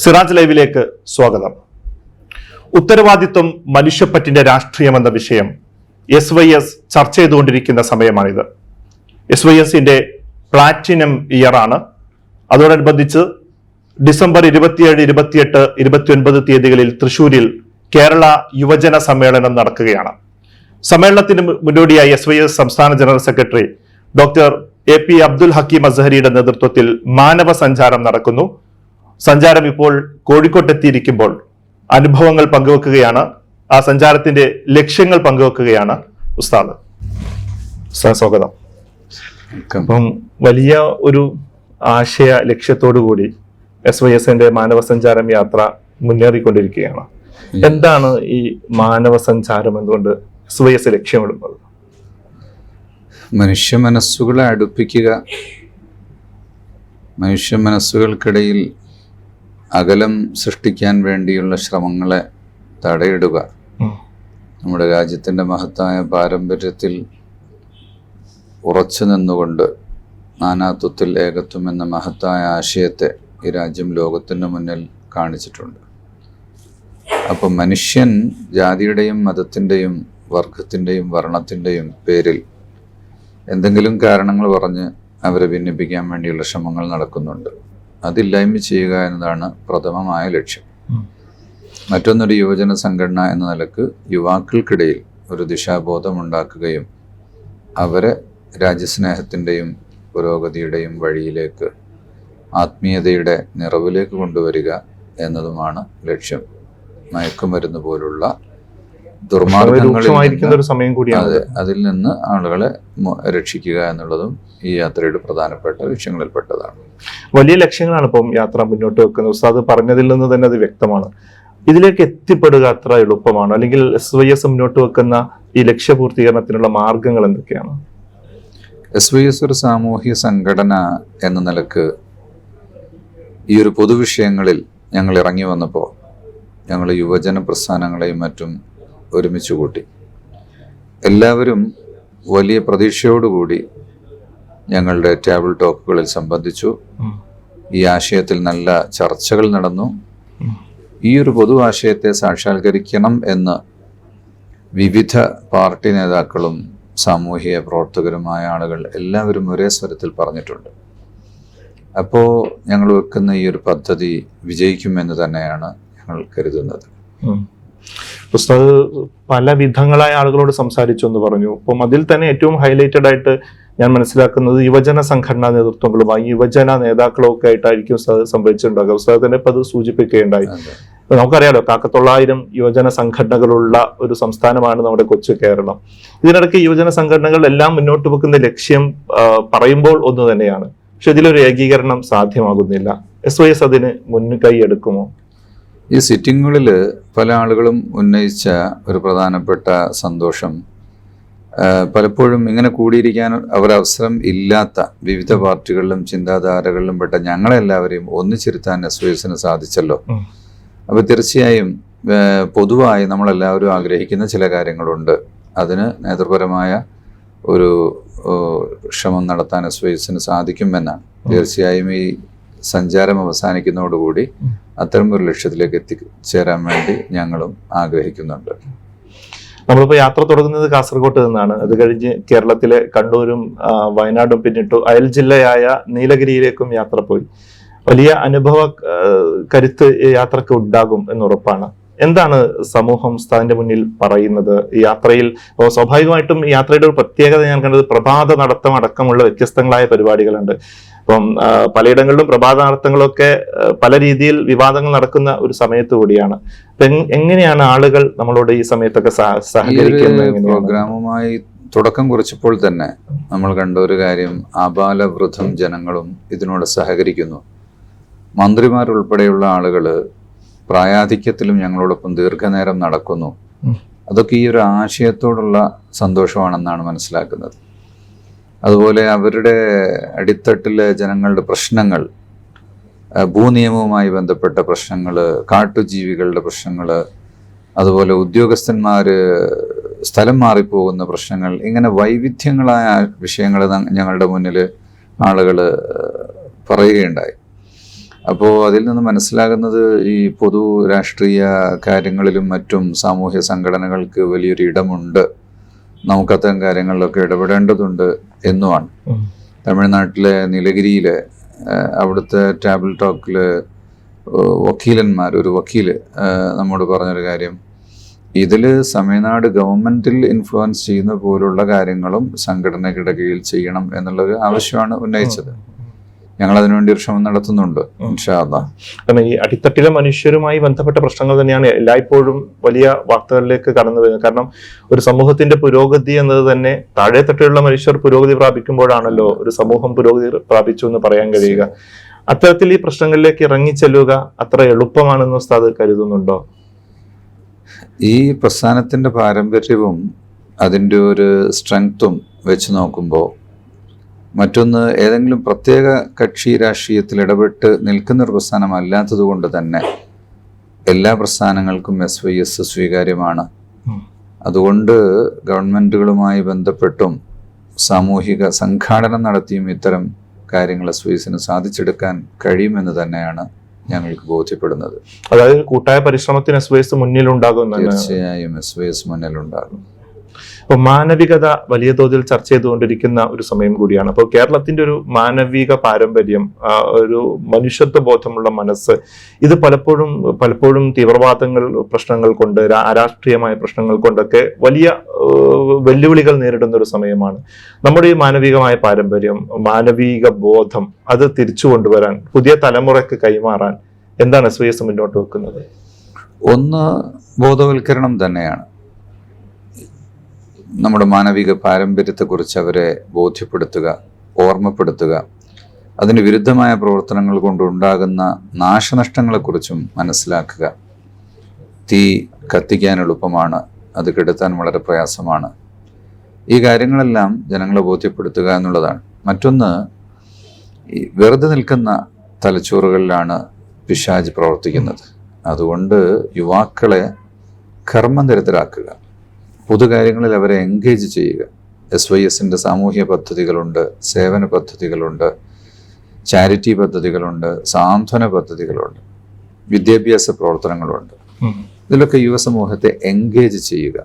സിറാജ് ലൈവിലേക്ക് സ്വാഗതം. ഉത്തരവാദിത്വം മനുഷ്യപ്പറ്റിന്റെ രാഷ്ട്രീയം എന്ന വിഷയം എസ് വൈ എസ് ചർച്ച ചെയ്തുകൊണ്ടിരിക്കുന്ന സമയമാണിത്. എസ് വൈ എസിന്റെ പ്ലാറ്റിനം ഇയർ ആണ് അതോടനുബന്ധിച്ച് ഡിസംബർ ഇരുപത്തിയേഴ് ഇരുപത്തിയെട്ട് ഇരുപത്തിയൊൻപത് തീയതികളിൽ തൃശൂരിൽ കേരള യുവജന സമ്മേളനം നടക്കുകയാണ്. സമ്മേളനത്തിന് മുന്നോടിയായി എസ് വൈ എസ് സംസ്ഥാന general secretary doctor A P Abdul Hakeem അസഹരിയുടെ നേതൃത്വത്തിൽ മാനവ സഞ്ചാരം നടക്കുന്നു. സഞ്ചാരം ഇപ്പോൾ കോഴിക്കോട്ടെത്തിയിരിക്കുമ്പോൾ അനുഭവങ്ങൾ പങ്കുവെക്കുകയാണ്. ആ സഞ്ചാരത്തിന്റെ ലക്ഷ്യങ്ങൾ പങ്കുവെക്കുകയാണ് ഉസ്താദ്. സ്വാഗതം. അപ്പം വലിയ ഒരു ആശയ ലക്ഷ്യത്തോടു കൂടി എസ് വൈ എസിന്റെ മാനവ സഞ്ചാരം യാത്ര മുന്നേറിക്കൊണ്ടിരിക്കുകയാണ്. എന്താണ് ഈ മാനവ സഞ്ചാരം എന്തുകൊണ്ട് എസ് വൈ എസ് ലക്ഷ്യമിടുന്നത്? മനുഷ്യ മനസ്സുകളെ അടുപ്പിക്കുക മനുഷ്യ മനസ്സുകൾക്കിടയിൽ അകലം സൃഷ്ടിക്കാൻ വേണ്ടിയുള്ള ശ്രമങ്ങളെ തടയിടുക. നമ്മുടെ രാജ്യത്തിന്റെ മഹത്തായ പാരമ്പര്യത്തിൽ ഉറച്ചു നിന്നുകൊണ്ട് നാനാത്വത്തിൽ ഏകത്വം എന്ന മഹത്തായ ആശയത്തെ ഈ രാജ്യം ലോകത്തിന് മുന്നിൽ കാണിച്ചിട്ടുണ്ട്. അപ്പം മനുഷ്യൻ ജാതിയുടെയും മതത്തിന്റെയും വർഗത്തിന്റെയും വർണത്തിന്റെയും പേരിൽ എന്തെങ്കിലും കാരണങ്ങൾ പറഞ്ഞ് അവരെ ഭിന്നിപ്പിക്കാൻ വേണ്ടിയുള്ള ശ്രമങ്ങൾ നടക്കുന്നുണ്ട്. അതില്ലായ്മ ചെയ്യുക എന്നതാണ് പ്രഥമമായ ലക്ഷ്യം. മറ്റൊന്നൊരു യുവജന സംഘടന എന്ന നിലയ്ക്ക് യുവാക്കൾക്കിടയിൽ ഒരു ദിശാബോധം ഉണ്ടാക്കുകയും അവരെ രാജ്യസ്നേഹത്തിന്റെയും പുരോഗതിയുടെയും വഴിയിലേക്ക് ആത്മീയതയുടെ നിറവിലേക്ക് കൊണ്ടുവരിക എന്നതുമാണ് ലക്ഷ്യം. മയക്കുമരുന്ന് പോലുള്ള ദുർമാർഗങ്ങളിൽ സമയം കൂടിയാണ് അതെ അതിൽ നിന്ന് ആളുകളെ രക്ഷിക്കുക എന്നുള്ളതും ഈ യാത്രയുടെ പ്രധാനപ്പെട്ട ലക്ഷ്യങ്ങളിൽപ്പെട്ടതാണ്. വലിയ ലക്ഷ്യങ്ങളാണ് ഇപ്പം യാത്ര മുന്നോട്ട് വെക്കുന്നത്. ഉസ്താദ് പറഞ്ഞതിൽ നിന്ന് തന്നെ അത് വ്യക്തമാണ്. ഇതിലേക്ക് എത്തിപ്പെടുക അത്ര എളുപ്പമാണ്. അല്ലെങ്കിൽ എസ് വൈ എസ് മുന്നോട്ട് വെക്കുന്ന ഈ ലക്ഷ്യപൂർത്തീകരണത്തിനുള്ള മാർഗങ്ങൾ എന്തൊക്കെയാണ്? എസ് വൈ എസ് ഒരു സാമൂഹ്യ സംഘടന എന്ന നിലയ്ക്ക് ഈ ഒരു പൊതുവിഷയങ്ങളിൽ ഞങ്ങൾ ഇറങ്ങി വന്നപ്പോൾ ഞങ്ങൾ യുവജന പ്രസ്ഥാനങ്ങളെയും മറ്റും ഒരുമിച്ച് കൂട്ടി. എല്ലാവരും വലിയ പ്രതീക്ഷയോടുകൂടി ഞങ്ങളുടെ ടേബിൾ ടോക്കുകളിൽ സംബന്ധിച്ചു ഈ ആശയത്തിൽ നല്ല ചർച്ചകൾ നടന്നു. ഈ ഒരു പൊതു ആശയത്തെ സാക്ഷാത്കരിക്കണം എന്ന് വിവിധ പാർട്ടി നേതാക്കളും സാമൂഹിക പ്രവർത്തകരുമായ ആളുകൾ എല്ലാവരും ഒരേ സ്വരത്തിൽ പറഞ്ഞിട്ടുണ്ട്. അപ്പോൾ ഞങ്ങൾ വെക്കുന്ന ഈ ഒരു പദ്ധതി വിജയിക്കുമെന്ന് തന്നെയാണ് ഞങ്ങൾ കരുതുന്നത്. ഉസ്താദ് പല വിധങ്ങളായ ആളുകളോട് സംസാരിച്ചു എന്ന് പറഞ്ഞു. അപ്പം അതിൽ തന്നെ ഏറ്റവും ഹൈലൈറ്റഡ് ആയിട്ട് ഞാൻ മനസ്സിലാക്കുന്നത് യുവജന സംഘടനാ നേതൃത്വങ്ങളുമായി യുവജന നേതാക്കളും ഒക്കെ ആയിട്ടായിരിക്കും സംഭവിച്ചിട്ടുണ്ടാകുക ഇപ്പൊ അത്. സൂചിപ്പിക്കുകയുണ്ടായി നമുക്കറിയാലോ കാക്കത്തൊള്ളായിരം യുവജന സംഘടനകളുള്ള ഒരു സംസ്ഥാനമാണ് നമ്മുടെ കൊച്ചു കേരളം. ഇതിനിടയ്ക്ക് യുവജന സംഘടനകൾ എല്ലാം മുന്നോട്ട് വെക്കുന്ന ലക്ഷ്യം പറയുമ്പോൾ ഒന്ന് തന്നെയാണ്. പക്ഷെ ഇതിലൊരു ഏകീകരണം സാധ്യമാകുന്നില്ല. എസ് വൈ എസ് അതിന് മുൻകൈ എടുക്കുമോ? ഈ സിറ്റിങ്ങുകളിൽ പല ആളുകളും ഉന്നയിച്ച ഒരു പ്രധാനപ്പെട്ട സന്തോഷം പലപ്പോഴും ഇങ്ങനെ കൂടിയിരിക്കാൻ അവരവസരം ഇല്ലാത്ത വിവിധ പാർട്ടികളിലും ചിന്താധാരകളിലും പെട്ട ഞങ്ങളെല്ലാവരെയും ഒന്നിച്ചിരുത്താൻ എസ് എസിന് സാധിച്ചല്ലോ. അപ്പോൾ തീർച്ചയായും പൊതുവായി നമ്മളെല്ലാവരും ആഗ്രഹിക്കുന്ന ചില കാര്യങ്ങളുണ്ട്. അതിന് നേതൃപരമായ ഒരു ശ്രമം നടത്താൻ എസ് എസിന് സാധിക്കുമെന്നാണ്. തീർച്ചയായും ഈ സഞ്ചാരം അവസാനിക്കുന്നതോടുകൂടി അത്തരം ഒരു ലക്ഷ്യത്തിലേക്ക് എത്തിച്ചേരാൻ വേണ്ടി ഞങ്ങളും ആഗ്രഹിക്കുന്നുണ്ട്. നമ്മളിപ്പോ യാത്ര തുടങ്ങുന്നത് കാസർഗോട്ട് നിന്നാണ്. അത് കഴിഞ്ഞ് കേരളത്തിലെ കണ്ണൂരും വയനാടും പിന്നിട്ടു അയൽ ജില്ലയായ നീലഗിരിയിലേക്കും യാത്ര പോയി. വലിയ അനുഭവ കരുത്ത് യാത്രയ്ക്ക് ഉണ്ടാകും എന്നുറപ്പാണ്. എന്താണ് സമൂഹം ഉസ്താദിന്റെ മുന്നിൽ പറയുന്നത്? യാത്രയിൽ സ്വാഭാവികമായിട്ടും യാത്രയുടെ ഒരു പ്രത്യേകത ഞാൻ കണ്ടത് പ്രഭാത നടത്തം അടക്കമുള്ള വ്യത്യസ്തങ്ങളായ പരിപാടികളുണ്ട്. അപ്പം പലയിടങ്ങളിലും പ്രഭാതാർത്ഥങ്ങളൊക്കെ പല രീതിയിൽ വിവാദങ്ങൾ നടക്കുന്ന ഒരു സമയത്ത് കൂടിയാണ്. അപ്പൊ എങ്ങനെയാണ് ആളുകൾ നമ്മളോട് ഈ സമയത്തൊക്കെ സഹകരിക്കുന്നത്? പ്രോഗ്രാമുമായി തുടക്കം കുറിച്ചപ്പോൾ തന്നെ നമ്മൾ കണ്ട ഒരു കാര്യം ആബാലവൃദ്ധം ജനങ്ങളും ഇതിനോട് സഹകരിക്കുന്നു. മന്ത്രിമാരുൾപ്പെടെയുള്ള ആളുകൾ പ്രായാധിക്യത്തിലും ഞങ്ങളോടൊപ്പം ദീർഘനേരം നടക്കുന്നു. അതൊക്കെ ഈ ഒരു ആശയത്തോടുള്ള സന്തോഷമാണെന്നാണ് മനസ്സിലാക്കുന്നത്. അതുപോലെ അവരുടെ അടിത്തട്ടിലെ ജനങ്ങളുടെ പ്രശ്നങ്ങൾ ഭൂനിയമവുമായി ബന്ധപ്പെട്ട പ്രശ്നങ്ങൾ കാട്ടുജീവികളുടെ പ്രശ്നങ്ങൾ അതുപോലെ ഉദ്യോഗസ്ഥന്മാർ സ്ഥലം മാറിപ്പോകുന്ന പ്രശ്നങ്ങൾ ഇങ്ങനെ വൈവിധ്യങ്ങളായ വിഷയങ്ങൾ ഞങ്ങളുടെ മുന്നിൽ ആളുകൾ പറയുകയുണ്ടായി. അപ്പോൾ അതിൽ നിന്ന് മനസ്സിലാകുന്നത് ഈ പൊതു രാഷ്ട്രീയ കാര്യങ്ങളിലും മറ്റും സാമൂഹ്യ സംഘടനകൾക്ക് വലിയൊരു ഇടമുണ്ട്. നമുക്കത്തരം കാര്യങ്ങളിലൊക്കെ ഇടപെടേണ്ടതുണ്ട് എന്നുമാണ്. തമിഴ്നാട്ടിലെ നീലഗിരിയിലെ അവിടുത്തെ ടാബിൾ ടോക്കിൽ വക്കീലന്മാർ ഒരു വക്കീൽ നമ്മോട് പറഞ്ഞൊരു കാര്യം. ഇതിൽ തമിഴ്നാട് ഗവൺമെന്റിൽ ഇൻഫ്ലുവൻസ് ചെയ്യുന്ന പോലുള്ള കാര്യങ്ങളും സംഘടനയ്ക്കിടയിൽ ചെയ്യണം എന്നുള്ളൊരു ആവശ്യമാണ് ഉന്നയിച്ചത്. ഞങ്ങൾ അതിനുവേണ്ടി ഒരു ശ്രമം നടത്തുന്നുണ്ട്. കാരണം ഈ അടിത്തട്ടിലെ മനുഷ്യരുമായി ബന്ധപ്പെട്ട പ്രശ്നങ്ങൾ തന്നെയാണ് എല്ലായ്പ്പോഴും വലിയ വാർത്തകളിലേക്ക് കടന്നു വരുന്നത്. കാരണം ഒരു സമൂഹത്തിന്റെ പുരോഗതി എന്നത് തന്നെ താഴെത്തട്ടിലുള്ള മനുഷ്യർ പുരോഗതി പ്രാപിക്കുമ്പോഴാണല്ലോ ഒരു സമൂഹം പുരോഗതി പ്രാപിച്ചു എന്ന് പറയാൻ കഴിയുക. അത്തരത്തിൽ ഈ പ്രശ്നങ്ങളിലേക്ക് ഇറങ്ങിച്ചെല്ലുക അത്ര എളുപ്പമാണെന്ന് ഉസ്താദ് കരുതുന്നുണ്ടോ? ഈ പ്രസ്ഥാനത്തിന്റെ പാരമ്പര്യവും അതിന്റെ ഒരു സ്ട്രെങ്ത്തും വെച്ച് നോക്കുമ്പോൾ മറ്റൊന്ന് ഏതെങ്കിലും പ്രത്യേക കക്ഷി രാഷ്ട്രീയത്തിൽ ഇടപെട്ട് നിൽക്കുന്ന ഒരു പ്രസ്ഥാനമല്ലാത്തത് കൊണ്ട് തന്നെ എല്ലാ പ്രസ്ഥാനങ്ങൾക്കും എസ് വൈ എസ് സ്വീകാര്യമാണ്. അതുകൊണ്ട് ഗവൺമെന്റുകളുമായി ബന്ധപ്പെട്ടും സാമൂഹിക സംഘാടനം നടത്തിയും ഇത്തരം കാര്യങ്ങൾ എസ് വൈ എസിന് സാധിച്ചെടുക്കാൻ കഴിയുമെന്ന് തന്നെയാണ് ഞങ്ങൾക്ക് ബോധ്യപ്പെടുന്നത്. അതായത് കൂട്ടായ പരിശ്രമത്തിന് എസ് വൈ എസ് മുന്നിലുണ്ടാകും തീർച്ചയായും എസ് വൈ എസ് മുന്നിലുണ്ടാകും. അപ്പൊ മാനവികത വലിയ തോതിൽ ചർച്ച ചെയ്തുകൊണ്ടിരിക്കുന്ന ഒരു സമയം കൂടിയാണ്. അപ്പോൾ കേരളത്തിന്റെ ഒരു മാനവിക പാരമ്പര്യം ഒരു മനുഷ്യത്വ ബോധമുള്ള മനസ്സ് ഇത് പലപ്പോഴും പലപ്പോഴും തീവ്രവാദങ്ങൾ പ്രശ്നങ്ങൾ കൊണ്ട് രാഷ്ട്രീയമായ പ്രശ്നങ്ങൾ കൊണ്ടൊക്കെ വലിയ വെല്ലുവിളികൾ നേരിടുന്ന ഒരു സമയമാണ്. നമ്മുടെ ഈ മാനവികമായ പാരമ്പര്യം മാനവിക ബോധം അത് തിരിച്ചു കൊണ്ടുവരാൻ പുതിയ തലമുറയ്ക്ക് കൈമാറാൻ എന്താണ് എസ് വി എസ് മുന്നോട്ട് വെക്കുന്നത്? ഒന്ന് ബോധവൽക്കരണം തന്നെയാണ്. നമ്മുടെ മാനവിക പാരമ്പര്യത്തെക്കുറിച്ച് അവരെ ബോധ്യപ്പെടുത്തുക ഓർമ്മപ്പെടുത്തുക. അതിന് വിരുദ്ധമായ പ്രവർത്തനങ്ങൾ കൊണ്ടുണ്ടാകുന്ന നാശനഷ്ടങ്ങളെക്കുറിച്ചും മനസ്സിലാക്കുക. തീ കത്തിക്കാൻ എളുപ്പമാണ് അത് കെടുത്താൻ വളരെ പ്രയാസമാണ്. ഈ കാര്യങ്ങളെല്ലാം ജനങ്ങളെ ബോധ്യപ്പെടുത്തുക എന്നുള്ളതാണ്. മറ്റൊന്ന് വെറുതെ നിൽക്കുന്ന തലച്ചോറുകളിലാണ് പിശാജ് പ്രവർത്തിക്കുന്നത്. അതുകൊണ്ട് യുവാക്കളെ കർമ്മനിരതരാക്കുക. പൊതുകാര്യങ്ങളിൽ അവരെ എൻഗേജ് ചെയ്യുക. എസ് വൈ എസിന്റെ സാമൂഹ്യ പദ്ധതികളുണ്ട് സേവന പദ്ധതികളുണ്ട് ചാരിറ്റി പദ്ധതികളുണ്ട് സാന്ത്വന പദ്ധതികളുണ്ട് വിദ്യാഭ്യാസ പ്രവർത്തനങ്ങളുണ്ട്. ഇതിലൊക്കെ യുവസമൂഹത്തെ എൻഗേജ് ചെയ്യുക.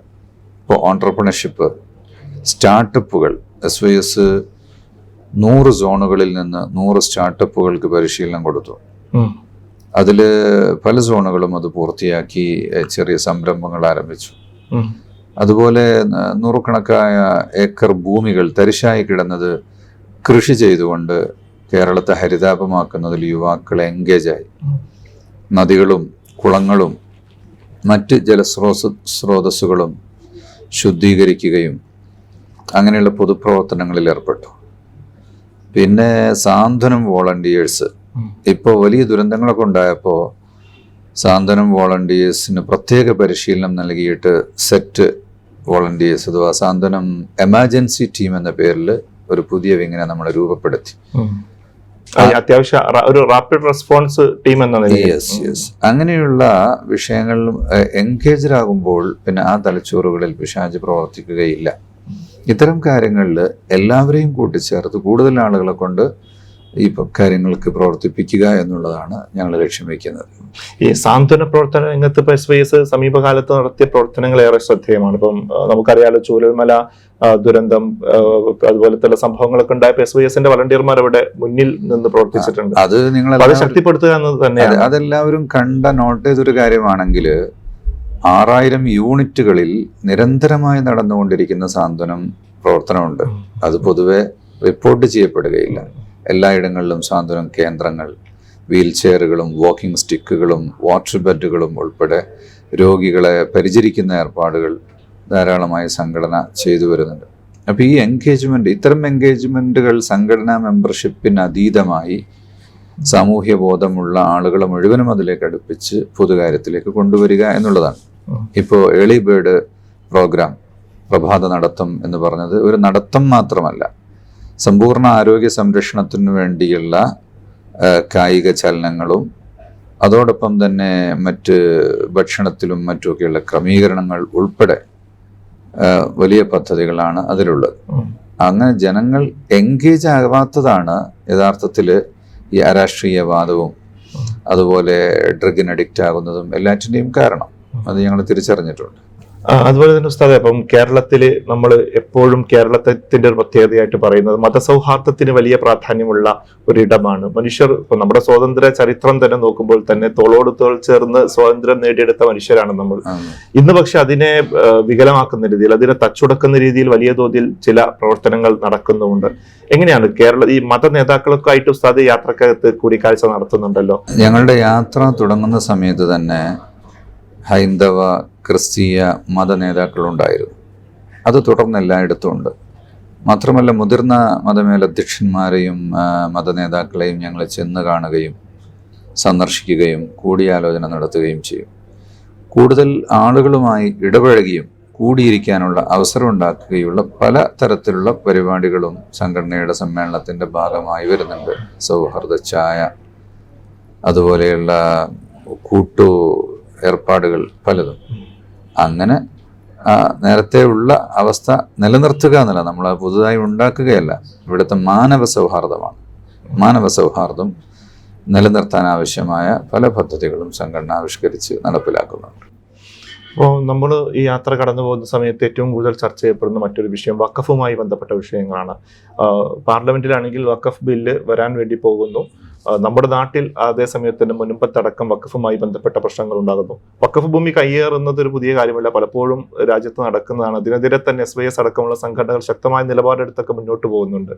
ഇപ്പോൾ ഓൺടർപ്രണർഷിപ്പ് സ്റ്റാർട്ടപ്പുകൾ എസ് വൈ എസ് നൂറ് സോണുകളിൽ നിന്ന് നൂറ് സ്റ്റാർട്ടപ്പുകൾക്ക് പരിശീലനം കൊടുത്തു. അതിൽ പല സോണുകളും അത് പൂർത്തിയാക്കി ചെറിയ സംരംഭങ്ങൾ ആരംഭിച്ചു. അതുപോലെ നൂറുകണക്കായ ഏക്കർ ഭൂമികൾ തരിശായി കിടന്നത് കൃഷി ചെയ്തുകൊണ്ട് കേരളത്തെ ഹരിതാപമാക്കുന്നതിൽ യുവാക്കൾ എൻഗേജായി. നദികളും കുളങ്ങളും മറ്റ് ജലസ്രോത സ്രോതസ്സുകളും ശുദ്ധീകരിക്കുകയും അങ്ങനെയുള്ള പൊതുപ്രവർത്തനങ്ങളിൽ ഏർപ്പെട്ടു. പിന്നെ സാന്ത്വനം വോളണ്ടിയേഴ്സ്. ഇപ്പോൾ വലിയ ദുരന്തങ്ങളൊക്കെ ഉണ്ടായപ്പോൾ സാന്ത്വനം വോളണ്ടിയേഴ്സിന് പ്രത്യേക പരിശീലനം നൽകിയിട്ട് സെറ്റ് വോളണ്ടിയേഴ്സ് അഥവാ സാന്ത്വനം എമർജൻസി ടീം എന്ന പേരിൽ ഒരു പുതിയ വിങ്ങിനെ നമ്മൾ രൂപപ്പെടുത്തി. അത്യാവശ്യ ഒരു റാപ്പിഡ് റെസ്പോൺസ് ടീം എന്ന യെസ് യെസ്. അങ്ങനെയുള്ള വിഷയങ്ങളിലും എൻഗേജഡ് ആകുമ്പോൾ പിന്നെ ആ തലച്ചോറുകളിൽ പിശാജ് പ്രവർത്തിക്കുകയില്ല. ഇത്തരം കാര്യങ്ങളിൽ എല്ലാവരെയും കൂട്ടിച്ചേർത്ത് കൂടുതൽ ആളുകളെ കൊണ്ട് ഈ കാര്യങ്ങൾക്ക് പ്രവർത്തിപ്പിക്കുക എന്നുള്ളതാണ് ഞങ്ങൾ ലക്ഷ്യം വയ്ക്കുന്നത്. ഈ സാന്ത്വന പ്രവർത്തന രംഗത്ത് ഇപ്പൊ എസ് വൈ എസ് സമീപകാലത്ത് നടത്തിയ പ്രവർത്തനങ്ങൾ ഏറെ ശ്രദ്ധേയമാണ്. ഇപ്പം നമുക്കറിയാലോ ചൂരൽമല ദുരന്തം അതുപോലെ തന്നെ സംഭവങ്ങളൊക്കെ ഉണ്ടായപ്പോൾ എസ് വൈ എസിന്റെ വളണ്ടിയർമാർ അവിടെ മുന്നിൽ നിന്ന് പ്രവർത്തിച്ചിട്ടുണ്ട്. അത് നിങ്ങൾ അത് ശക്തിപ്പെടുത്തുക എന്നത് തന്നെയാണ്. അതെല്ലാവരും കണ്ട നോട്ട് ചെയ്തൊരു കാര്യമാണെങ്കിൽ ആറായിരം യൂണിറ്റുകളിൽ നിരന്തരമായി നടന്നുകൊണ്ടിരിക്കുന്ന സാന്ത്വനം പ്രവർത്തനമുണ്ട്. അത് പൊതുവെ റിപ്പോർട്ട് ചെയ്യപ്പെടുകയില്ല. എല്ലായിടങ്ങളിലും സാന്ത്വനം കേന്ദ്രങ്ങൾ വീൽ ചെയറുകളും വാക്കിംഗ് സ്റ്റിക്കുകളും വാട്ടർ ബെഡുകളും ഉൾപ്പെടെ രോഗികളെ പരിചരിക്കുന്ന ഏർപ്പാടുകൾ ധാരാളമായി സംഘടന ചെയ്തു വരുന്നുണ്ട് അപ്പോൾ ഈ എൻഗേജ്മെന്റ് ഇത്തരം എൻഗേജ്മെന്റുകൾ സംഘടനാ മെമ്പർഷിപ്പിന് അതീതമായി സാമൂഹ്യ ബോധമുള്ള ആളുകളെ മുഴുവനും അതിലേക്ക് അടുപ്പിച്ച് പൊതുകാര്യത്തിലേക്ക് കൊണ്ടുവരിക എന്നുള്ളതാണ്. ഇപ്പോൾ ഏളി ബേർഡ് പ്രോഗ്രാം പ്രഭാത നടത്തം എന്ന് പറഞ്ഞത് ഒരു നടത്തം മാത്രമല്ല സമ്പൂർണ ആരോഗ്യ സംരക്ഷണത്തിനു വേണ്ടിയുള്ള കായിക ചലനങ്ങളും അതോടൊപ്പം തന്നെ മറ്റ് ഭക്ഷണത്തിലും മറ്റുമൊക്കെയുള്ള ക്രമീകരണങ്ങൾ ഉൾപ്പെടെ വലിയ പദ്ധതികളാണ് അതിലുള്ളത്. അങ്ങനെ ജനങ്ങൾ എൻഗേജ് ആവാത്തതാണ് യഥാർത്ഥത്തിൽ ഈ അരാഷ്ട്രീയവാദവും അതുപോലെ ഡ്രഗിന് അഡിക്റ്റ് ആകുന്നതും എല്ലാറ്റിന്റെയും കാരണം അത് ഞങ്ങൾ തിരിച്ചറിഞ്ഞിട്ടുണ്ട്. അതുപോലെ തന്നെ ഉസ്താദെ അപ്പം കേരളത്തിൽ നമ്മൾ എപ്പോഴും കേരളത്തിന്റെ ഒരു പ്രത്യേകതയായിട്ട് പറയുന്നത് മതസൗഹാർദ്ദത്തിന് വലിയ പ്രാധാന്യമുള്ള ഒരിടമാണ്. മനുഷ്യർ ഇപ്പൊ നമ്മുടെ സ്വാതന്ത്ര്യ ചരിത്രം തന്നെ നോക്കുമ്പോൾ തന്നെ തോളോട് തോൾ ചേർന്ന് സ്വാതന്ത്ര്യം നേടിയെടുത്ത മനുഷ്യരാണ് നമ്മൾ. ഇന്ന് പക്ഷെ അതിനെ വികലമാക്കുന്ന രീതിയിൽ അതിനെ തച്ചുടക്കുന്ന രീതിയിൽ വലിയ തോതിൽ ചില പ്രവർത്തനങ്ങൾ നടക്കുന്നുണ്ട് എങ്ങനെയാണ് കേരള ഈ മത നേതാക്കളൊക്കെ ആയിട്ട് ഉസ്താദ് യാത്രക്കകത്ത് കൂടിക്കാഴ്ച നടത്തുന്നുണ്ടല്ലോ? ഞങ്ങളുടെ യാത്ര തുടങ്ങുന്ന സമയത്ത് തന്നെ ഹൈന്ദവ ക്രിസ്തീയ മത നേതാക്കളുണ്ടായിരുന്നു. അത് തുടർന്ന് എല്ലായിടത്തും ഉണ്ട്. മാത്രമല്ല മുതിർന്ന മതമേലധ്യക്ഷന്മാരെയും മത നേതാക്കളെയും ഞങ്ങൾ ചെന്ന് കാണുകയും സന്ദർശിക്കുകയും കൂടിയാലോചന നടത്തുകയും ചെയ്യും. കൂടുതൽ ആളുകളുമായി ഇടപഴകിയും കൂടിയിരിക്കാനുള്ള അവസരം ഉണ്ടാക്കുകയുള്ള പല തരത്തിലുള്ള പരിപാടികളും സംഘടനയുടെ സമ്മേളനത്തിന്റെ ഭാഗമായി വരുന്നുണ്ട്. സൗഹൃദ ചായ അതുപോലെയുള്ള കൂട്ടു ഏർപ്പാടുകൾ പലതും. അങ്ങനെ നേരത്തെ ഉള്ള അവസ്ഥ നിലനിർത്തുക എന്നല്ല നമ്മൾ പുതുതായി ഉണ്ടാക്കുകയല്ല. ഇവിടുത്തെ മാനവ സൗഹാർദ്ദമാണ്. മാനവ സൗഹാർദ്ദം നിലനിർത്താൻ ആവശ്യമായ പല പദ്ധതികളും സംഘടന ആവിഷ്കരിച്ച് നടപ്പിലാക്കുന്നുണ്ട്. അപ്പോൾ നമ്മൾ ഈ യാത്ര കടന്നു പോകുന്ന സമയത്ത് ഏറ്റവും കൂടുതൽ ചർച്ച ചെയ്യപ്പെടുന്ന മറ്റൊരു വിഷയം വക്കഫുമായി ബന്ധപ്പെട്ട വിഷയങ്ങളാണ്. പാർലമെന്റിലാണെങ്കിൽ വക്കഫ് ബില്ല് വരാൻ വേണ്ടി പോകുന്നു. നമ്മുടെ നാട്ടിൽ അതേ സമയത്ത് തന്നെ മുൻപത്തടക്കം വക്കഫുമായി ബന്ധപ്പെട്ട പ്രശ്നങ്ങൾ ഉണ്ടാകുന്നു. വക്കഫ് ഭൂമി കയ്യേറുന്നത് ഒരു പുതിയ കാര്യമല്ല. പലപ്പോഴും രാജ്യത്ത് നടക്കുന്നതാണ്. അതിനെതിരെ തന്നെ എസ് വൈ എസ് അടക്കമുള്ള സംഘടനകൾ ശക്തമായ നിലപാടെടുത്തൊക്കെ മുന്നോട്ട് പോകുന്നുണ്ട്.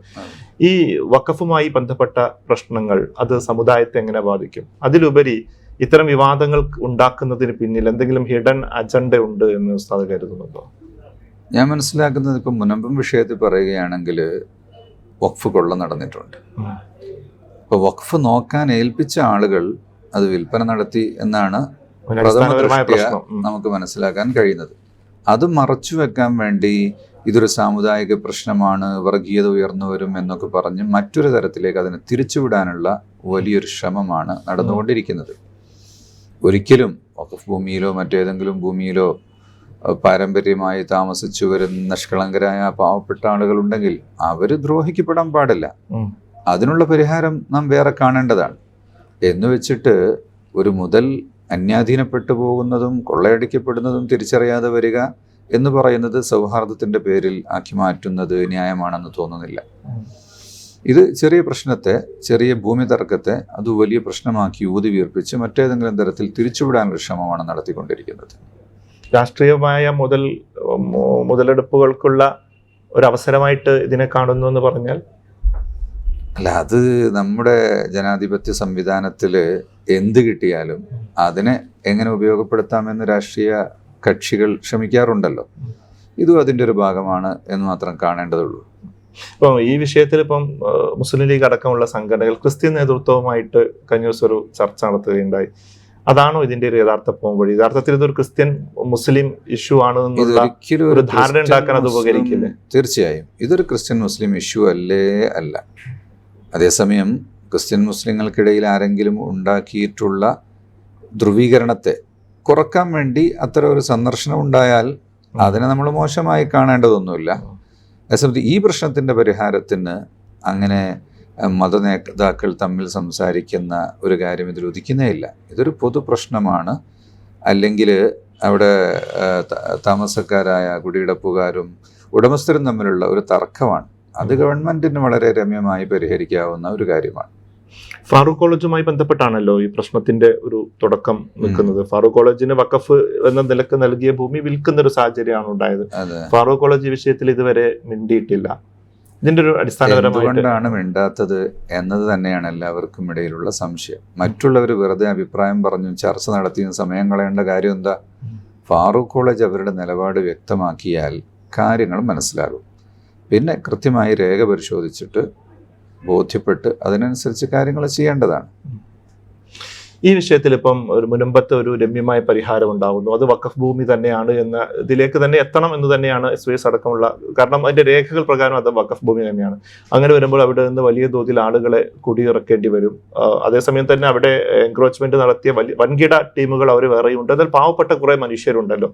ഈ വക്കഫുമായി ബന്ധപ്പെട്ട പ്രശ്നങ്ങൾ അത് സമുദായത്തെ എങ്ങനെ ബാധിക്കും? അതിലുപരി ഇത്തരം വിവാദങ്ങൾ ഉണ്ടാക്കുന്നതിന് പിന്നിൽ എന്തെങ്കിലും ഹിഡൻ അജണ്ട ഉണ്ട് എന്ന് ഉസ്താദ് കരുതുന്നുണ്ടോ? ഞാൻ മനസ്സിലാക്കുന്നത് ഇപ്പം മുനമ്പം വിഷയത്തിൽ പറയുകയാണെങ്കിൽ വഖഫ് കൊള്ള നടന്നിട്ടുണ്ട്. ഇപ്പോൾ വഖഫ് നോക്കാൻ ഏൽപ്പിച്ച ആളുകൾ അത് വിൽപ്പന നടത്തി എന്നാണ് പ്രഥമ നമുക്ക് മനസ്സിലാക്കാൻ കഴിയുന്നത്. അത് മറച്ചു വെക്കാൻ വേണ്ടി ഇതൊരു സാമുദായിക പ്രശ്നമാണ് വർഗീയത ഉയർന്നു വരും എന്നൊക്കെ പറഞ്ഞ് മറ്റൊരു തരത്തിലേക്ക് അതിനെ തിരിച്ചുവിടാനുള്ള വലിയൊരു ശ്രമമാണ് നടന്നുകൊണ്ടിരിക്കുന്നത്. ഒരിക്കലും വഖഫ് ഭൂമിയിലോ മറ്റേതെങ്കിലും ഭൂമിയിലോ പാരമ്പര്യമായി താമസിച്ചു വരുന്ന നിഷ്കളങ്കരായ പാവപ്പെട്ട ആളുകളുണ്ടെങ്കിൽ അവർ ദ്രോഹിക്കപ്പെടാൻ പാടില്ല. അതിനുള്ള പരിഹാരം നാം വേറെ കാണേണ്ടതാണ്. എന്ന് വെച്ചിട്ട് ഒരു മുതൽ അന്യാധീനപ്പെട്ടു പോകുന്നതും കൊള്ളയടിക്കപ്പെടുന്നതും തിരിച്ചറിയാതെ വരിക എന്ന് പറയുന്നത് സൗഹാർദ്ദത്തിന്റെ പേരിൽ ആക്കി മാറ്റുന്നത് ന്യായമാണെന്ന് തോന്നുന്നില്ല. ഇത് ചെറിയ പ്രശ്നത്തെ ചെറിയ ഭൂമി തർക്കത്തെ അത് വലിയ പ്രശ്നമാക്കി ഊതി വീർപ്പിച്ച് മറ്റേതെങ്കിലും തരത്തിൽ തിരിച്ചുവിടാനുള്ള ശ്രമമാണ് നടത്തിക്കൊണ്ടിരിക്കുന്നത്. രാഷ്ട്രീയമായ മുതൽ മുതലെടുപ്പുകൾക്കുള്ള ഒരു അവസരമായിട്ട് ഇതിനെ കാണുന്നു എന്ന് പറഞ്ഞാൽ അല്ല അത് നമ്മുടെ ജനാധിപത്യ സംവിധാനത്തിൽ എന്ത് കിട്ടിയാലും അതിനെ എങ്ങനെ ഉപയോഗപ്പെടുത്താമെന്ന് രാഷ്ട്രീയ കക്ഷികൾ ശ്രമിക്കാറുണ്ടല്ലോ. ഇതും അതിന്റെ ഒരു ഭാഗമാണ് എന്ന് മാത്രം കാണേണ്ടതുള്ളൂ. ഇപ്പം ഈ വിഷയത്തിൽ ഇപ്പം മുസ്ലിം ലീഗ് അടക്കമുള്ള സംഘടനകൾ ക്രിസ്ത്യൻ നേതൃത്വവുമായിട്ട് കഴിഞ്ഞ ദിവസം ഒരു ചർച്ച നടത്തുകയുണ്ടായി. അതാണോ ഇതിന്റെ ഒരു യഥാർത്ഥ പോംവഴി യഥാർത്ഥത്തിൽ ഇതൊരു ക്രിസ്ത്യൻ മുസ്ലിം ഇഷ്യൂ ആണ് ഒരു ധാരണ ഉണ്ടാക്കാൻ അത് ഉപകരിക്കില്ലേ? തീർച്ചയായും. ഇതൊരു ക്രിസ്ത്യൻ മുസ്ലിം ഇഷ്യൂ അല്ലേ? അല്ല. അതേസമയം ക്രിസ്ത്യൻ മുസ്ലിങ്ങൾക്കിടയിൽ ആരെങ്കിലും ഉണ്ടാക്കിയിട്ടുള്ള ധ്രുവീകരണത്തെ കുറയ്ക്കാൻ വേണ്ടി അത്തരം ഒരു സന്ദർശനം ഉണ്ടായാൽ അതിനെ നമ്മൾ മോശമായി കാണേണ്ടതൊന്നുമില്ല. അതേസമയത്ത് ഈ പ്രശ്നത്തിന്റെ പരിഹാരത്തിന് അങ്ങനെ മത നേതാക്കൾ തമ്മിൽ സംസാരിക്കുന്ന ഒരു കാര്യം ഇതിൽ ഉദിക്കുന്നേ ഇല്ല. ഇതൊരു പൊതു പ്രശ്നമാണ്. അല്ലെങ്കിൽ അവിടെ താമസക്കാരായ കുടിയിടപ്പുകാരും ഉടമസ്ഥരും തമ്മിലുള്ള ഒരു തർക്കമാണ്. അത് ഗവൺമെന്റിന് വളരെ രമ്യമായി പരിഹരിക്കാവുന്ന ഒരു കാര്യമാണ്. ഫാറൂഖ് കോളേജുമായി ബന്ധപ്പെട്ടാണല്ലോ ഈ പ്രശ്നത്തിന്റെ ഒരു തുടക്കം നിൽക്കുന്നത്. ഫാറൂഖ് കോളേജിന് വഖഫ് എന്ന നിലയ്ക്ക് നൽകിയ ഭൂമി വിൽക്കുന്ന ഒരു സാഹചര്യമാണ് ഉണ്ടായത്. ഫാറൂഖ് കോളേജ് ഈ വിഷയത്തിൽ ഇതുവരെ മിണ്ടിയിട്ടില്ല. ഇതിന്റെ ഒരു അടിസ്ഥാനപരമായിട്ടാണ് മിണ്ടാത്തത് എന്നത് തന്നെയാണ് എല്ലാവർക്കും ഇടയിലുള്ള സംശയം. മറ്റുള്ളവർ വെറുതെ അഭിപ്രായം പറഞ്ഞു ചർച്ച നടത്തിയും സമയം കളയേണ്ട കാര്യം എന്താ? ഫാറൂഖ് കോളേജ് അവരുടെ നിലപാട് വ്യക്തമാക്കിയാൽ കാര്യങ്ങൾ മനസ്സിലാകും. പിന്നെ കൃത്യമായി രേഖ പരിശോധിച്ചിട്ട് ബോധ്യപ്പെട്ട് അതിനനുസരിച്ച് കാര്യങ്ങൾ ചെയ്യേണ്ടതാണ്. ഈ വിഷയത്തിൽ ഇപ്പം ഒരു മുൻപത്തെ ഒരു രമ്യമായ പരിഹാരം ഉണ്ടാകുന്നു അത് വക്കഫ് ഭൂമി തന്നെയാണ് എന്ന ഇതിലേക്ക് തന്നെ എത്തണം എന്ന് തന്നെയാണ് എസ് വി എസ് അടക്കമുള്ള കാരണം അതിന്റെ രേഖകൾ പ്രകാരം അത് വക്കഫ് ഭൂമി തന്നെയാണ്. അങ്ങനെ വരുമ്പോൾ അവിടെ നിന്ന് വലിയ തോതിൽ ആളുകളെ കുടിയിറക്കേണ്ടി വരും. അതേസമയം തന്നെ അവിടെ എൻക്രോച്ച്മെന്റ് നടത്തിയ വൻകിട ടീമുകൾ അവർ വേറെയുണ്ട്. അതിൽ പാവപ്പെട്ട കുറെ മനുഷ്യരുണ്ടല്ലോ.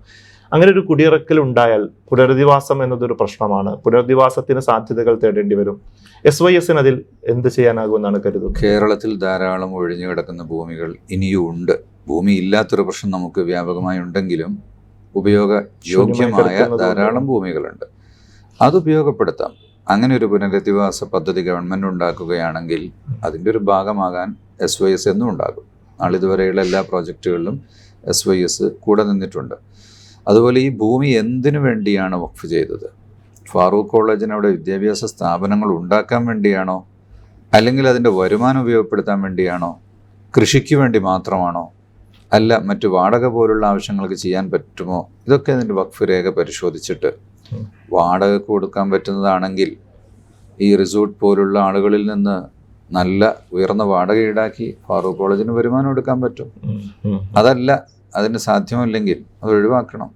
അങ്ങനെ ഒരു കുടിയിറക്കൽ ഉണ്ടായാൽ പുനരധിവാസം എന്നതൊരു പ്രശ്നമാണ്. പുനരധിവാസത്തിന് സാധ്യതകൾ തേടേണ്ടി വരും. എസ് വൈ എസിന് അതിൽ എന്ത് ചെയ്യാനാകുമെന്നാണ് കരുതുന്നത്? കേരളത്തിൽ ധാരാളം ഒഴിഞ്ഞു കിടക്കുന്ന ഭൂമികൾ ഇനിയും ഉണ്ട്. ഭൂമി ഇല്ലാത്തൊരു പ്രശ്നം നമുക്ക് വ്യാപകമായി ഉണ്ടെങ്കിലും ഉപയോഗയോഗ്യമായ. ധാരാളം ഭൂമികളുണ്ട്. അത് ഉപയോഗപ്പെടുത്താം. അങ്ങനെ ഒരു പുനരധിവാസ പദ്ധതി ഗവൺമെന്റ് ഉണ്ടാക്കുകയാണെങ്കിൽ അതിന്റെ ഒരു ഭാഗമാകാൻ എസ് വൈ എസ് എന്നും ഉണ്ടാകും. നാളിതുവരെയുള്ള എല്ലാ പ്രോജക്റ്റുകളിലും എസ് വൈ എസ് കൂടെ നിന്നിട്ടുണ്ട്. അതുപോലെ ഈ ഭൂമി എന്തിനു വേണ്ടിയാണ് വഖഫ് ചെയ്തത്? ഫാറൂഖ് കോളേജിന് അവിടെ വിദ്യാഭ്യാസ സ്ഥാപനങ്ങൾ ഉണ്ടാക്കാൻ വേണ്ടിയാണോ? അല്ലെങ്കിൽ അതിന്റെ വരുമാനം ഉപയോഗപ്പെടുത്താൻ വേണ്ടിയാണോ? കൃഷിക്ക് വേണ്ടി മാത്രമാണോ? അല്ല മറ്റു വാടക പോലുള്ള ആവശ്യങ്ങൾക്ക് ചെയ്യാൻ പറ്റുമോ? ഇതൊക്കെ അതിന്റെ വഖഫ് രേഖ പരിശോധിച്ചിട്ട് വാടക വാടകയ്ക്ക് കൊടുക്കാൻ പറ്റുന്നതാണെങ്കിൽ ഈ റിസോർട്ട് പോലുള്ള ആളുകളിൽ നിന്ന് നല്ല ഉയർന്ന വാടക ഈടാക്കി ഫാറൂഖ് കോളേജിന് വരുമാനം എടുക്കാൻ പറ്റും. അതല്ല അതിന് സാധ്യമല്ലെങ്കിൽ അത് ഒഴിവാക്കണം.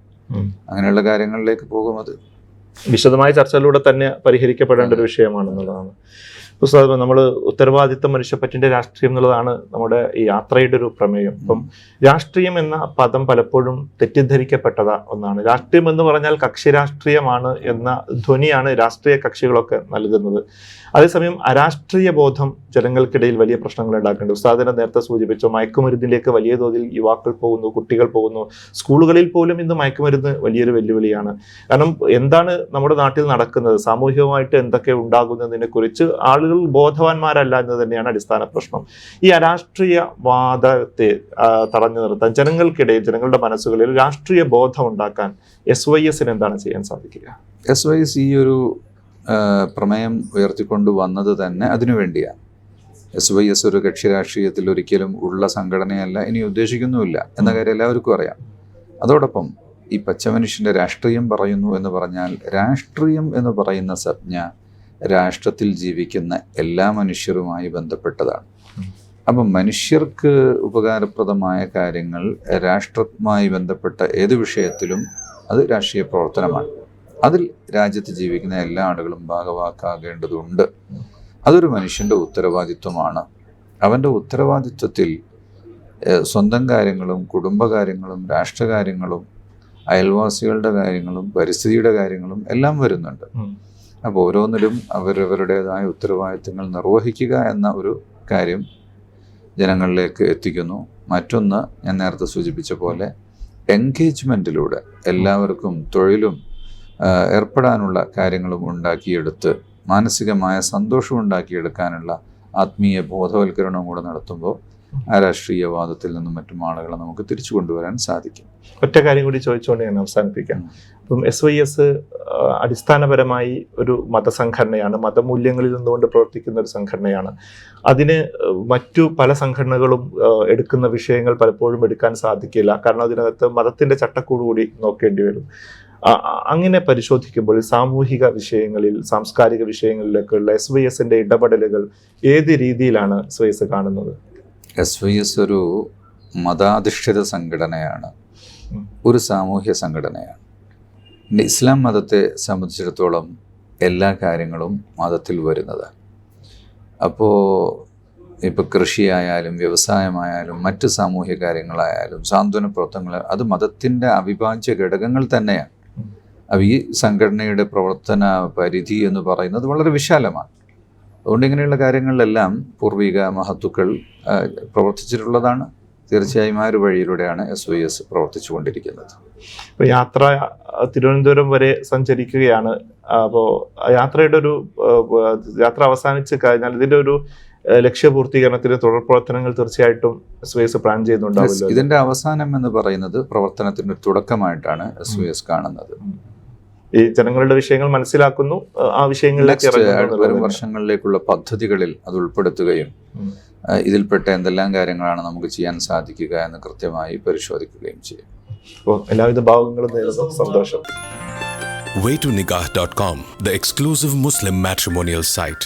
അങ്ങനെയുള്ള കാര്യങ്ങളിലേക്ക് പോകും അത് വിശദമായ ചർച്ചയിലൂടെ തന്നെ പരിഹരിക്കപ്പെടേണ്ട ഒരു വിഷയമാണെന്നുള്ളതാണ്. പുസ്തകം നമ്മൾ ഉത്തരവാദിത്ത മനുഷ്യപ്പറ്റിന്റെ രാഷ്ട്രീയം എന്നുള്ളതാണ് നമ്മുടെ ഈ യാത്രയുടെ ഒരു പ്രമേയം. അപ്പം രാഷ്ട്രീയം എന്ന പദം പലപ്പോഴും തെറ്റിദ്ധരിക്കപ്പെട്ടത ഒന്നാണ്. രാഷ്ട്രീയം എന്ന് പറഞ്ഞാൽ കക്ഷി രാഷ്ട്രീയമാണ് എന്ന ധ്വനിയാണ് രാഷ്ട്രീയ കക്ഷികളൊക്കെ നൽകുന്നത്. അതേസമയം അരാഷ്ട്രീയ ബോധം ജനങ്ങൾക്കിടയിൽ വലിയ പ്രശ്നങ്ങൾ ഉണ്ടാക്കുന്നുണ്ട്. ഉസ്താദിനെ നേരത്തെ സൂചിപ്പിച്ചു മയക്കുമരുന്നിലേക്ക് വലിയ തോതിൽ യുവാക്കൾ പോകുന്നു കുട്ടികൾ പോകുന്നു. സ്കൂളുകളിൽ പോലും ഇന്ന് മയക്കുമരുന്ന് വലിയൊരു വെല്ലുവിളിയാണ്. കാരണം എന്താണ് നമ്മുടെ നാട്ടിൽ നടക്കുന്നത്? സാമൂഹികമായിട്ട് എന്തൊക്കെ ഉണ്ടാകുന്നതിനെ കുറിച്ച് ആളുകൾ ബോധവാന്മാരല്ല എന്ന് തന്നെയാണ് അടിസ്ഥാന പ്രശ്നം. ഈ അരാഷ്ട്രീയ വാദത്തെ തടഞ്ഞു നിർത്താൻ ജനങ്ങൾക്കിടയിൽ ജനങ്ങളുടെ മനസ്സുകളിൽ രാഷ്ട്രീയ ബോധം ഉണ്ടാക്കാൻ എസ് വൈ എസിന് എന്താണ് ചെയ്യാൻ സാധിക്കുക? എസ് വൈ എസ് ഈ ഒരു പ്രമേയം ഉയർത്തിക്കൊണ്ട് വന്നത് തന്നെ അതിനു വേണ്ടിയാണ് എസ് വൈ എസ് ഒരു കക്ഷി രാഷ്ട്രീയത്തിൽ ഒരിക്കലും ഉള്ള സംഘടനയല്ല ഇനി ഉദ്ദേശിക്കുന്നുമില്ല എന്ന കാര്യം എല്ലാവർക്കും അറിയാം. അതോടൊപ്പം ഈ പച്ചമനുഷ്യന്റെ രാഷ്ട്രീയം പറയുന്നു എന്ന് പറഞ്ഞാൽ രാഷ്ട്രീയം എന്ന് പറയുന്ന സംജ്ഞ രാഷ്ട്രത്തിൽ ജീവിക്കുന്ന എല്ലാ മനുഷ്യരുമായി ബന്ധപ്പെട്ടതാണ്. അപ്പം മനുഷ്യർക്ക് ഉപകാരപ്രദമായ കാര്യങ്ങൾ രാഷ്ട്രവുമായി ബന്ധപ്പെട്ട ഏത് വിഷയത്തിലും അത് രാഷ്ട്രീയ പ്രവർത്തനമാണ്. അതിൽ രാജ്യത്ത് ജീവിക്കുന്ന എല്ലാ ആളുകളും ഭാഗവാക്കാകേണ്ടതുണ്ട്. അതൊരു മനുഷ്യന്റെ ഉത്തരവാദിത്വമാണ്. അവന്റെ ഉത്തരവാദിത്വത്തിൽ സ്വന്തം കാര്യങ്ങളും കുടുംബകാര്യങ്ങളും രാഷ്ട്രകാര്യങ്ങളും അയൽവാസികളുടെ കാര്യങ്ങളും പരിസ്ഥിതിയുടെ കാര്യങ്ങളും എല്ലാം വരുന്നുണ്ട്. അപ്പോൾ ഓരോന്നിലും അവരവരുടേതായ ഉത്തരവാദിത്തങ്ങൾ നിർവഹിക്കുക എന്ന ഒരു കാര്യം ജനങ്ങളിലേക്ക് എത്തിക്കുന്നു. മറ്റൊന്ന് ഞാൻ നേരത്തെ സൂചിപ്പിച്ച പോലെ എൻഗേജ്മെന്റിലൂടെ എല്ലാവർക്കും തൊഴിലും ഏർപ്പെടാനുള്ള കാര്യങ്ങളും ഉണ്ടാക്കിയെടുത്ത് മാനസികമായ സന്തോഷം ഉണ്ടാക്കിയെടുക്കാനുള്ള ആത്മീയ ബോധവൽക്കരണവും കൂടെ നടത്തുമ്പോൾ ആ രാഷ്ട്രീയവാദത്തിൽ നിന്നും മറ്റും ആളുകളെ നമുക്ക് തിരിച്ചു കൊണ്ടുവരാൻ സാധിക്കും. ഒറ്റ കാര്യം കൂടി ചോദിച്ചുകൊണ്ട് ഞാൻ അവസാനിപ്പിക്കാം. അപ്പം എസ് വൈ എസ് അടിസ്ഥാനപരമായി ഒരു മതസംഘടനയാണ് മതമൂല്യങ്ങളിൽ നിന്നുകൊണ്ട് പ്രവർത്തിക്കുന്ന ഒരു സംഘടനയാണ്. അതിന് മറ്റു പല സംഘടനകളും എടുക്കുന്ന വിഷയങ്ങൾ പലപ്പോഴും എടുക്കാൻ സാധിക്കില്ല. കാരണം അതിനകത്ത് മതത്തിന്റെ ചട്ടക്കൂട് കൂടി നോക്കേണ്ടി വരും. അങ്ങനെ പരിശോധിക്കുമ്പോൾ സാമൂഹിക വിഷയങ്ങളിൽ സാംസ്കാരിക വിഷയങ്ങളിലേക്കുള്ള എസ് വൈ എസിന്റെ ഇടപെടലുകൾ ഏത് രീതിയിലാണ് എസ് വൈ എസ് കാണുന്നത്? എസ് വൈ എസ് ഒരു മതാധിഷ്ഠിത സംഘടനയാണ്. ഒരു സാമൂഹ്യ സംഘടനയാണ്. ഇസ്ലാം മതത്തെ സംബന്ധിച്ചിടത്തോളം എല്ലാ കാര്യങ്ങളും മതത്തിൽ വരുന്നത്. അപ്പോൾ ഇപ്പോൾ കൃഷിയായാലും വ്യവസായമായാലും മറ്റ് സാമൂഹ്യ കാര്യങ്ങളായാലും സാന്ത്വന പ്രവർത്തനങ്ങൾ അത് മതത്തിന്റെ അവിഭാജ്യ ഘടകങ്ങൾ തന്നെയാണ്. അപ്പോൾ ഈ സംഘടനയുടെ പ്രവർത്തന പരിധി എന്ന് പറയുന്നത് വളരെ വിശാലമാണ്. അതുകൊണ്ട് ഇങ്ങനെയുള്ള കാര്യങ്ങളിലെല്ലാം പൂർവിക മഹത്തുക്കൾ പ്രവർത്തിച്ചിട്ടുള്ളതാണ്. തീർച്ചയായും ആ ഒരു വഴിയിലൂടെയാണ് എസ് വൈ എസ് പ്രവർത്തിച്ചുകൊണ്ടിരിക്കുന്നത്. ഇപ്പോൾ യാത്ര തിരുവനന്തപുരം വരെ സഞ്ചരിക്കുകയാണ്. അപ്പോൾ യാത്രയുടെ ഒരു യാത്ര അവസാനിച്ച് കഴിഞ്ഞാൽ ഇതിന്റെ ഒരു ലക്ഷ്യപൂർത്തീകരണത്തിന് തുടർ പ്രവർത്തനങ്ങൾ തീർച്ചയായിട്ടും എസ് വൈ എസ് പ്ലാൻ ചെയ്യുന്നുണ്ടാവില്ല ഇതിന്റെ അവസാനം എന്ന് പറയുന്നത് പ്രവർത്തനത്തിന്റെ തുടക്കമായിട്ടാണ് എസ് വൈ എസ് കാണുന്നത്. ഈ ജനങ്ങളുടെ വിഷയങ്ങൾ മനസ്സിലാക്കുന്നു ആ വിഷയങ്ങളിലേക്ക്. വർഷങ്ങളിലേക്കുള്ള പദ്ധതികളിൽ അത് ഉൾപ്പെടുത്തുകയും ഇതിൽപ്പെട്ട എന്തെല്ലാം കാര്യങ്ങളാണ് നമുക്ക് ചെയ്യാൻ സാധിക്കുക എന്ന് കൃത്യമായി പരിശോധിക്കുകയും ചെയ്യും അപ്പോൾ എല്ലാവിധ ഭാഗങ്ങളും സന്തോഷം waytonikah.com, the exclusive Muslim matrimonial site.